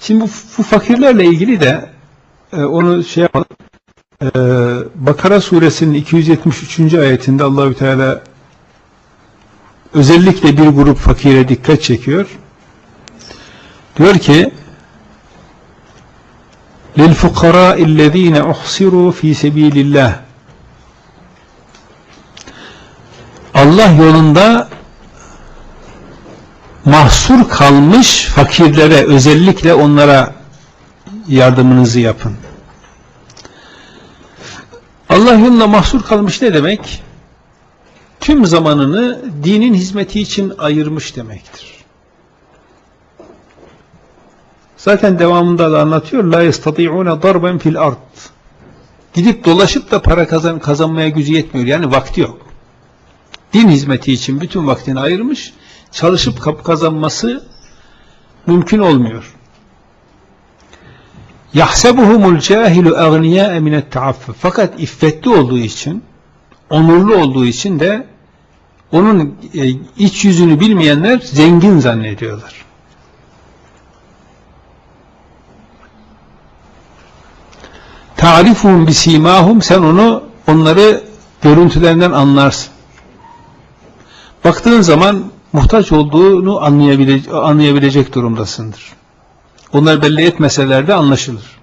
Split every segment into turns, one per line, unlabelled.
Şimdi bu, bu fakirlerle ilgili de e, onu şey yapalım. E, Bakara suresinin 273. ayetinde Allahü Teala özellikle bir grup fakire dikkat çekiyor. Diyor ki لِلْفُقَرَاءِ الَّذ۪ينَ اُحْصِرُوا ف۪ي سَب۪يلِ اللّٰهِ Allah yolunda mahsur kalmış fakirlere özellikle onlara yardımınızı yapın. Allah yolunda mahsur kalmış ne demek? Tüm zamanını dinin hizmeti için ayırmış demektir. Zaten devamında da anlatıyor. La yestati'une darben fil ard. Gidip dolaşıp da para kazan kazanmaya gücü yetmiyor. Yani vakti yok. Din hizmeti için bütün vaktini ayırmış. Çalışıp kap kazanması mümkün olmuyor. Yahsebuhumul cahilu agniya minet taaffuf. Fakat iffetli olduğu için, onurlu olduğu için de onun e, iç yüzünü bilmeyenler zengin zannediyorlar. Ta'rifuhum bisimahum sen onu onları görüntülerinden anlarsın. Baktığın zaman muhtaç olduğunu anlayabilecek, anlayabilecek durumdasındır. Onlar belli etmeseler de anlaşılır.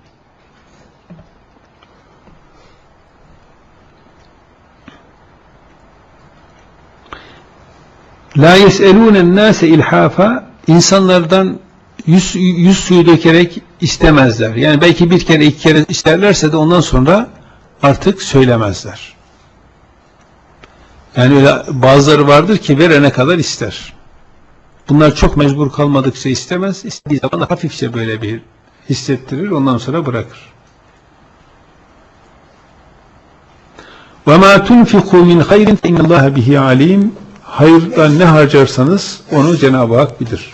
La yes'elûnen nâse ilhafa insanlardan yüz, yüz suyu dökerek istemezler. Yani belki bir kere iki kere isterlerse de ondan sonra artık söylemezler. Yani öyle bazıları vardır ki verene kadar ister. Bunlar çok mecbur kalmadıkça istemez. İstediği zaman hafifçe böyle bir hissettirir. Ondan sonra bırakır. وَمَا تُنْفِقُوا مِنْ خَيْرٍ فَاِنَّ اللّٰهَ بِهِ عَلِيمٍ Hayırdan ne harcarsanız onu Cenab-ı Hak bilir.